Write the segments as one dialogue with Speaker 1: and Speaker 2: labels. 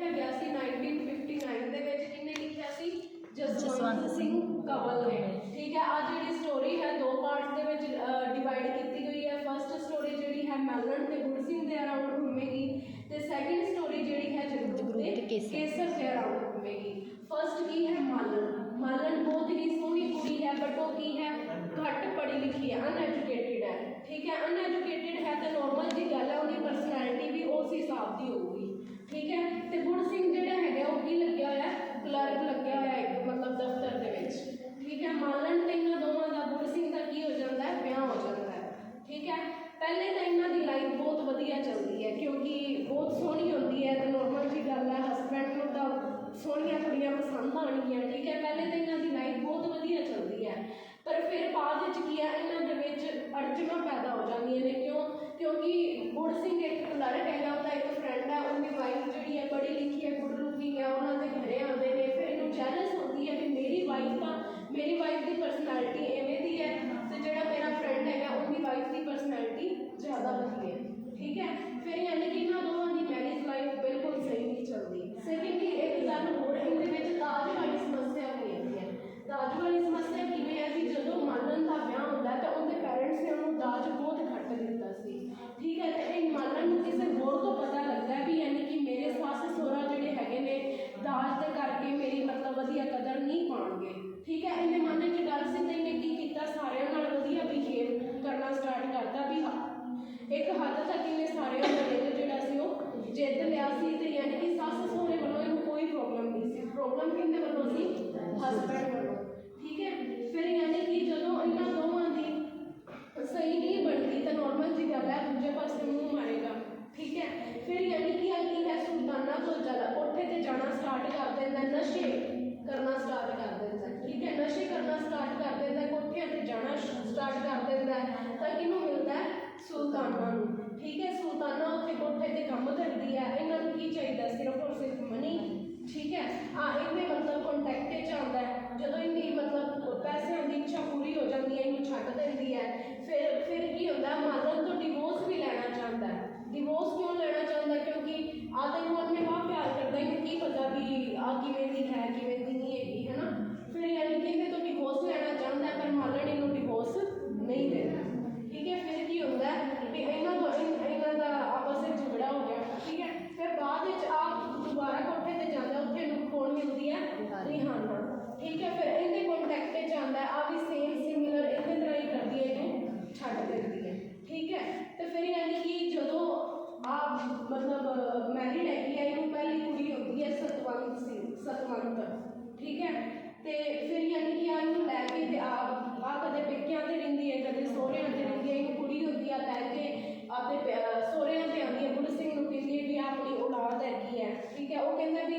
Speaker 1: ਗਿਆ ਸੀ 1959 ਦੇ ਵਿੱਚ ਕਿਹਨੇ ਲਿਖਿਆ ਸੀ
Speaker 2: ਜਸਵੰਤ
Speaker 1: ਸਿੰਘ ਕੰਵਲ ਨੇ। ਠੀਕ ਹੈ ਆ ਜਿਹੜੀ ਸਟੋਰੀ ਹੈ ਦੋ ਪਾਰਟਸ ਦੇ ਵਿੱਚ ਡਿਵਾਈਡ ਕੀਤੀ ਗਈ ਹੈ। ਫਰਸਟ ਸਟੋਰੀ ਜਿਹੜੀ ਹੈ ਮੈਲਨ ਤੇ ਗੁਰ ਸਿੰਘ ਦੇ ਅਰਾਊਂਡ ਘੁੰਮੇਗੀ ਤੇ ਸੈਕਿੰਡ ਸਟੋਰੀ ਜਿਹੜੀ ਹੈ ਜਗਰੂਪ
Speaker 2: ਕੇਸਰ।
Speaker 1: ਕੇਸਰ ਦੇ ਅਰਾਊਂਡ ਘੁੰਮੇਗੀ। ਫਰਸਟ ਕੀ ਹੈ? ਮਾਲਨ। ਮਾਲਨ ਬਹੁਤ ਹੀ ਸੋਹਣੀ ਕੁੜੀ ਹੈ ਬਟ ਉਹ ਕੀ ਹੈ? ਘੱਟ ਪੜ੍ਹੀ ਲਿਖੀ ਹੈ ਅਨਐਜੂਕੇਟਿਡ ਹੈ। ਠੀਕ ਹੈ ਅਨਐਜੂਕੇਟਿਡ ਹੈ ਤਾਂ ਨਾਰਮਲ ਜੀ ਗੱਲ ਹੈ ਉਹਦੀ ਪਰਸਨੈਲਿਟੀ ਵੀ ਉਸ ਹਿਸਾਬ ਦੀ ਹੋਊਗੀ ਠੀਕ ਹੈ ਤੇ ਗੁਰ ਸਿੰਘ ਜਿਹੜਾ ਹੈਗਾ ਉਹ ਕੀ ਲੱਗਿਆ ਹੋਇਆ ਕਲਰਕ ਲੱਗਿਆ ਹੋਇਆ ਇੱਕ ਮਤਲਬ ਦਫ਼ਤਰ ਦੇ ਵਿੱਚ ਠੀਕ ਹੈ ਮਾਲਨ ਤੇ ਇਹਨਾਂ ਦੋਵਾਂ ਦਾ ਗੁਰ ਸਿੰਘ ਦਾ ਕੀ ਹੋ ਜਾਂਦਾ ਹੈ ਵਿਆਹ ਹੋ ਜਾਂਦਾ ਹੈ ਠੀਕ ਹੈ ਪਹਿਲੇ ਤਾਂ ਇਹਨਾਂ ਦੀ ਲਾਈਫ ਬਹੁਤ ਵਧੀਆ ਚੱਲਦੀ ਹੈ ਕਿਉਂਕਿ ਬਹੁਤ ਸੋਹਣੀ ਹੁੰਦੀ ਹੈ ਤੇ ਨਾਰਮਲ ਜੀ ਗੱਲ ਹੈ ਹਸਬੈਂਡ ਨੂੰ ਤਾਂ ਸੋਹਣੀਆਂ ਕੁੜੀਆਂ ਪਸੰਦ ਆਉਣਗੀਆਂ ਠੀਕ ਹੈ ਪਹਿਲੇ ਤਾਂ ਇਹਨਾਂ ਦੀ ਲਾਈਫ ਬਹੁਤ ਵਧੀਆ ਚੱਲਦੀ ਹੈ। ਪਰ ਫਿਰ ਬਾਅਦ ਵਿੱਚ ਕੀ ਹੈ, ਇਹਨਾਂ ਦੇ ਵਿੱਚ ਅੜਚਣਾਂ ਪੈਦਾ ਹੋ ਜਾਂਦੀਆਂ ਨੇ। ਕਿਉਂ ਕਿਉਂਕਿ ਗੁਰ ਸਿੰਘ ਇੱਕ ਕਲਰਕ ਹੈਗਾ ਉਹਦਾ ਇੱਕ ਫਰੈਂਡ ਹੈ ਉਹਦੀ ਵਾਈਫ ਜਿਹੜੀ ਹੈ ਪੜ੍ਹੀ ਲਿਖੀ ਹੈ ਗੁੱਡ ਲੁਕਿੰਗ ਹੈ ਉਹਨਾਂ ਦੇ ਘਰੇ ਆਉਂਦੇ ਨੇ ਫਿਰ ਇਹਨੂੰ ਜੈਲਸ ਹੁੰਦੀ ਹੈ ਵੀ ਮੇਰੀ ਵਾਈਫ ਤਾਂ ਮੇਰੀ ਵਾਈਫ ਦੀ ਪਰਸਨੈਲਿਟੀ ਐਵੇਂ ਦੀ ਹੈ ਤੇ ਜਿਹੜਾ ਮੇਰਾ ਫਰੈਂਡ ਹੈਗਾ ਉਹਦੀ ਵਾਈਫ ਦੀ ਪਰਸਨੈਲਿਟੀ ਜ਼ਿਆਦਾ ਵਧੀਆ ਹੈ ਠੀਕ ਹੈ ਫਿਰ ਯਾਨੀ ਕਿ ਇਹਨਾਂ ਦੋਵਾਂ ਦੀ ਮੈਰਿਜ ਲਾਈਫ ਬਿਲਕੁਲ ਸਹੀ ਨਹੀਂ ਚੱਲਦੀ ਸੈਕਿੰਡਲੀ ਇੱਕ ਗੱਲ ਹੋਰ ਇਹਦੇ ਵਿੱਚ ਦਾਜ ਵਾਲੀ ਸਮੱਸਿਆ ਵੀ ਹੈਗੀ ਹੈ ਦਾਜ ਵਾਲੀ ਸਮੱਸਿਆ ਕਿਵੇਂ ਹੈ ਵੀ ਜਦੋਂ ਮਾਨਨ ਦਾ ਵਿਆਹ ਹੁੰਦਾ ਹੈ ਤਾਂ ਉਹਦੇ ਪੈਰੈਂਟਸ ਨੇ ਉਹਨੂੰ ਦਾਜ ਬਹੁਤ ਘੱਟ ਦਿੱਤਾ ਸੀ ਠੀਕ ਹੈ ਤੇ ਇਹ ਮਾਨਨ ਨੂੰ ਕਿਸੇ ਹੋਰ ਤੋਂ ਪਤਾ ਲੱਗਦਾ ਹੈ ਵੀ ਯਾਨੀ ਕਿ ਮੇਰੇ ਸੱਸ ਸਹੁਰਾ ਜਿਹੜੇ ਹੈਗੇ ਨੇ ਦਾਜ ਦੇ ਕਰਕੇ ਮੇਰੀ ਮਤਲਬ ਵਧੀਆ ਕਦਰ ਨਹੀਂ ਪਾਉਣਗੇ ਠੀਕ ਹੈ ਇਹਦੇ ਮਨ 'ਚ ਡਰ ਸੀ ਤੇ ਇਹਨੇ ਕੀ ਕੀਤਾ ਸਾਰਿਆਂ ਨਾਲ ਵਧੀਆ ਬਿਹੇਵ ਕਰਨਾ ਸਟਾਰਟ ਕਰਤਾ ਵੀ ਹਾਂ ਇੱਕ ਹੱਦ ਤੱਕ ਇਹਨੇ ਸਾਰਿਆਂ ਦਾ ਦਿਲ ਜਿਹੜਾ ਸੀ ਉਹ ਜਿੱਤ ਲਿਆ ਸੀ ਤੇ ਯਾਨੀ ਕਿ ਸੱਸ ਸਹੁਰੇ ਵੱਲੋਂ ਇਹਨੂੰ ਕੋਈ ਪ੍ਰੋਬਲਮ ਨਹੀਂ ਸੀ ਪ੍ਰੋਬਲਮ ਕਿਹਦੇ ਵੱਲੋਂ ਸੀ ਹਸਬੈਂਡ ਵੱਲੋਂ ਠੀਕ ਹੈ ਫਿਰ ਯਾਨੀ ਕਿ ਜਦੋਂ ਇਹਨਾਂ ਦੋਵਾਂ ਦੀ ਸਹੀ ਨਹੀਂ ਬਣਦੀ ਤਾਂ ਨਾਰਮਲ ਜੀ ਗੱਲ ਹੈ ਦੂਜੇ ਪਾਸੇ ਮੂੰਹ ਮਾਰੇਗਾ ਠੀਕ ਹੈ ਫਿਰ ਯਾਨੀ ਕਿ ਆ ਕੀ ਹੈ ਸੁਲਤਾਨਾ ਤੋਂ ਜ਼ਿਆਦਾ ਕੋਠੇ ਤੇ ਜਾਣਾ ਸਟਾਰਟ ਕਰ ਦਿੰਦਾ ਨਸ਼ੇ ਕਰਨਾ ਸਟਾਰਟ ਕਰ ਦਿੰਦਾ ਠੀਕ ਹੈ ਸਟਾਰਟ ਕਰ ਦਿੰਦਾ ਕੋਠਿਆਂ ਤੇ ਜਾਣਾ ਸਟਾਰਟ ਕਰ ਦਿੰਦਾ ਤਾਂ ਕਿਹਨੂੰ ਮਿਲਦਾ ਸੁਲਤਾਨਾ ਨੂੰ। ਠੀਕ ਹੈ ਸੁਲਤਾਨਾ ਉੱਥੇ ਕੋਠੇ ਤੇ ਕੰਮ ਕਰਦੀ ਹੈ। ਇਹਨਾਂ ਨੂੰ ਕੀ ਚਾਹੀਦਾ ਸਿਰਫ ਔਰ ਸਿਰਫ ਮਨੀ ਠੀਕ ਹੈ? ਆ ਇਹਨੇ ਮਤਲਬ ਕੰਟੈਕਟ ਚ ਆਉਂਦਾ ਹੈ। ਜਦੋਂ ਇਹਦੀ ਮਤਲਬ ਪੈਸਿਆਂ ਦੀ ਇੱਛਾ ਪੂਰੀ ਹੋ ਜਾਂਦੀ ਹੈ ਇਹਨੂੰ ਛੱਡ ਦਿੰਦੀ ਹੈ। ਫਿਰ ਫਿਰ ਕੀ ਹੁੰਦਾ ਹੈ, ਮਾਲਨ ਤੋਂ ਡਿਵੋਰਸ ਵੀ ਲੈਣਾ ਚਾਹੁੰਦਾ ਹੈ। ਡਿਵੋਰਸ ਕਿਉਂ ਲੈਣਾ ਚਾਹੁੰਦਾ ਕਿਉਂਕਿ ਆ ਤੈਨੂੰ ਆਪਣੇ ਮਾਂ ਪਿਆਰ ਕਰਦਾ ਇਹਨੂੰ ਕੀ ਪਤਾ ਵੀ ਆ ਕਿਵੇਂ ਦੀ ਹੈ ਕਿ ਦੀ ਨਹੀਂ ਹੈਗੀ ਹੈ ਨਾ ਫਿਰ ਯਾਨੀ ਕਿ ਇਹਦੇ ਤੋਂ ਡਿਵੋਰਸ ਲੈਣਾ ਚਾਹੁੰਦਾ ਹੈ, ਪਰ ਡਿਵੋਰਸ ਨਹੀਂ ਦਿੰਦਾ ਠੀਕ ਹੈ ਫਿਰ ਕੀ ਹੁੰਦਾ ਵੀ ਇਹਨਾਂ ਤੋਂ ਇਹਨਾਂ ਦਾ ਆਪਸ ਵਿੱਚ ਝਗੜਾ ਹੋ ਗਿਆ। ਠੀਕ ਹੈ ਫਿਰ ਬਾਅਦ ਵਿੱਚ ਆਪ ਦੁਬਾਰਾ ਕੋਠੇ ਤੇ ਜਾਂਦਾ ਉੱਥੇ ਨੂੰ ਕੌਣ ਮਿਲਦੀ ਹੈ ਰਿਹਾਨਾ। ਠੀਕ ਹੈ ਫਿਰ ਇਹਦੇ ਕੰਟੈਕਟ ਤੇ ਜਾਂਦਾ ਆ ਵੀ ਸੇਮ ਸਿਮਿਲਰ ਇਸੇ ਤਰ੍ਹਾਂ ਹੀ ਕਰਦੀ ਹੈ ਇਹਨੂੰ ਛੱਡ ਦਿੰਦੀ ਹੈ। ਠੀਕ ਹੈ ਤੇ ਫਿਰ ਯਾਨੀ ਕਿ ਜਦੋਂ ਆਪ ਮਤਲਬ ਮੈਰਿਡ ਹੈਗੀ ਹੈ ਇਹਨੂੰ ਪਹਿਲੀ ਕੁੜੀ ਹੁੰਦੀ ਹੈ ਸਤਵੰਤ ਸਿੰਘ ਸਤਵੰਤ। ਠੀਕ ਹੈ ਤੇ ਫਿਰ ਯਾਨੀ ਕਿ ਆ ਇਹਨੂੰ ਲੈ ਕੇ ਤੇ ਆਪ ਆ ਕਦੇ ਪੇਕਿਆਂ ਤੇ ਰਹਿੰਦੀ ਹੈ ਕਦੇ ਸਹੁਰਿਆਂ ਤੇ ਰਹਿੰਦੀ ਹੈ ਇਹਨੂੰ ਕੁੜੀ ਹੁੰਦੀ ਆ ਲੈ ਕੇ ਆਪਦੇ ਪਿਆ- ਸਹੁਰਿਆਂ ਤੇ ਆਉਂਦੀ ਹੈ ਗੁਰੂ ਸਿੰਘ ਨੂੰ ਕਹਿੰਦੀ ਹੈ ਵੀ ਆਹ ਆਪਣੀ ਔਲਾਦ ਹੈਗੀ ਹੈ ਠੀਕ ਹੈ ਉਹ ਕਹਿੰਦਾ ਵੀ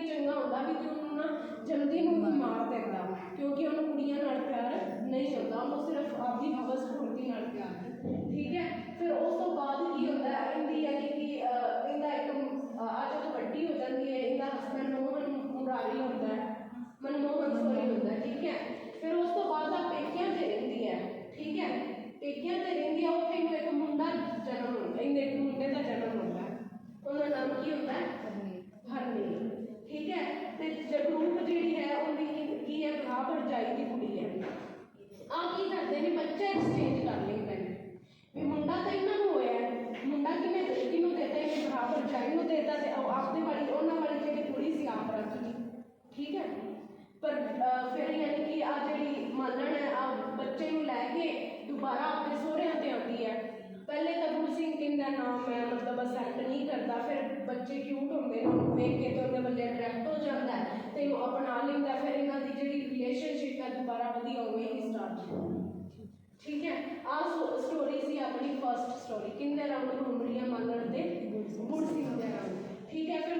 Speaker 1: ਚੰਗਾ ਵੀ ਤੂੰ ਉਹਨੂੰ ਨਾ ਜਲਦੀ ਨੂੰ ਹੀ ਮਾਰ ਦਿੰਦਾ, ਕਿਉਂਕਿ ਉਹਨੂੰ ਕੁੜੀਆਂ ਨਾਲ ਪਿਆਰ ਨਹੀਂ ਹੁੰਦਾ ਉਹਨੂੰ ਸਿਰਫ ਆਪਦੀ ਹਵਸ ਪੂਰਤੀ ਨਾਲ ਪਿਆਰ। ਠੀਕ ਹੈ? ਫਿਰ ਉਸ ਤੋਂ ਬਾਅਦ ਕੀ ਹੁੰਦਾ ਹੈ? ਇਹਦੀ ਯਾਨੀ ਕਿ ਇਹਦਾ ਇੱਕ ਆ ਜਦੋਂ ਵੱਡੀ ਹੋ ਜਾਂਦੀ ਹੈ, ਇਹਦਾ ਹਸਬੈਂਡ ਮੋਹਨ ਮੁਰਾਰੀ ਹੁੰਦਾ ਹੈ ਮਨਮੋਹਨ ਸੋਰੀ ਹੁੰਦਾ ਹੈ, ਠੀਕ ਹੈ ਫਿਰ ਉਸ ਤੋਂ ਬਾਅਦ ਆ ਪੇਕਿਆਂ ਤੇ ਰਹਿੰਦੀ ਹੈ ਠੀਕ ਹੈ ਪੇਕਿਆਂ ਤੇ ਰਹਿੰਦੀ ਹੈ ਉੱਥੇ ਇਹਨੂੰ ਇੱਕ ਮੁੰਡਾ ਜਨਮ ਹੁੰਦਾ ਇਹਦੇ ਇੱਕ ਮੁੰਡੇ ਦਾ ਜਨਮ ਹੁੰਦਾ ਹੈ ਉਹਦਾ ਨਾਮ ਕੀ ਹੁੰਦਾ ਹੈ ਹਰਨੀ ਠੀਕ ਹੈ ਤੇ ਜਗਰੂਪ ਜਿਹੜੀ ਹੈ ਉਹਦੀ ਕੀ- ਕੀ ਹੈ ਭਰਾ ਭਰਜਾਈ ਦੀ ਕੁੜੀ ਹੈ ਆ ਕੀ ਕਰਦੇ ਨੇ ਬੱਚਾ ਐਕਸਚੇਂਜ ਕਰ ਲੈਂਦੇ ਨੇ ਵੀ ਮੁੰਡਾ ਤਾਂ ਇਹਨਾਂ ਨੂੰ ਹੋਇਆ ਮੁੰਡਾ ਕਿਵੇਂ ਕਿਹਨੂੰ ਦੇਤਾ ਇਹਨੇ ਭਰਾ ਭਰਜਾਈ ਨੂੰ ਦੇਤਾ ਤੇ ਉਹ ਆਪਦੇ ਵਾਲੀ, ਉਹਨਾਂ ਵਾਲੀ ਜਿਹੜੀ ਕੁੜੀ ਸੀ ਆਪ ਰੱਖ ਠੀਕ ਹੈ? ਪਰ ਫਿਰ ਯਾਨੀ ਕਿ ਆ ਜਿਹੜੀ ਮਾਲਣ ਹੈ ਆ ਬੱਚੇ ਨੂੰ ਲੈ ਕੇ ਦੁਬਾਰਾ ਆਪਣੇ ਸਹੁਰਿਆਂ ਤੇ ਆਉਂਦੀ ਹੈ। ਪਹਿਲੇ ਤਾਂ ਗੁਰੂ ਸਿੰਘ ਕਹਿੰਦਾ ਨਾਮ ਮੈਂ ਮਤਲਬ ਅਸੈਪਟ ਨਹੀਂ ਕਰਦਾ। ਫਿਰ ਬੱਚੇ ਕਿਊਟ ਹੁੰਦੇ ਨੇ ਉਹਨੂੰ ਵੇਖ ਕੇ ਤੇ ਉਹਦੇ ਵੱਲੇ ਅਟਰੈਕਟ ਹੋ ਜਾਂਦਾ ਤੇ ਉਹ ਅਪਣਾ ਲੈਂਦਾ ਫਿਰ ਇਹਨਾਂ ਦੀ ਜਿਹੜੀ ਰਿਲੇਸ਼ਨਸ਼ਿਪ ਹੈ, ਦੁਬਾਰਾ ਵਧੀਆ ਉਵੇਂ ਹੀ ਸਟਾਰਟ ਠੀਕ ਹੈ। ਆ ਸਟੋਰੀ ਸੀ ਆਪਣੀ ਫਰਸਟ ਸਟੋਰੀ ਕਿੰਦੇ ਰਾਮ ਨੂੰ ਉਮਰੀਆਂ ਮੰਗਣ ਤੇ? ਗੁੜ ਸਿੰਘ ਦੇ ਰਾਮ ਠੀਕ ਹੈ ਫਿਰ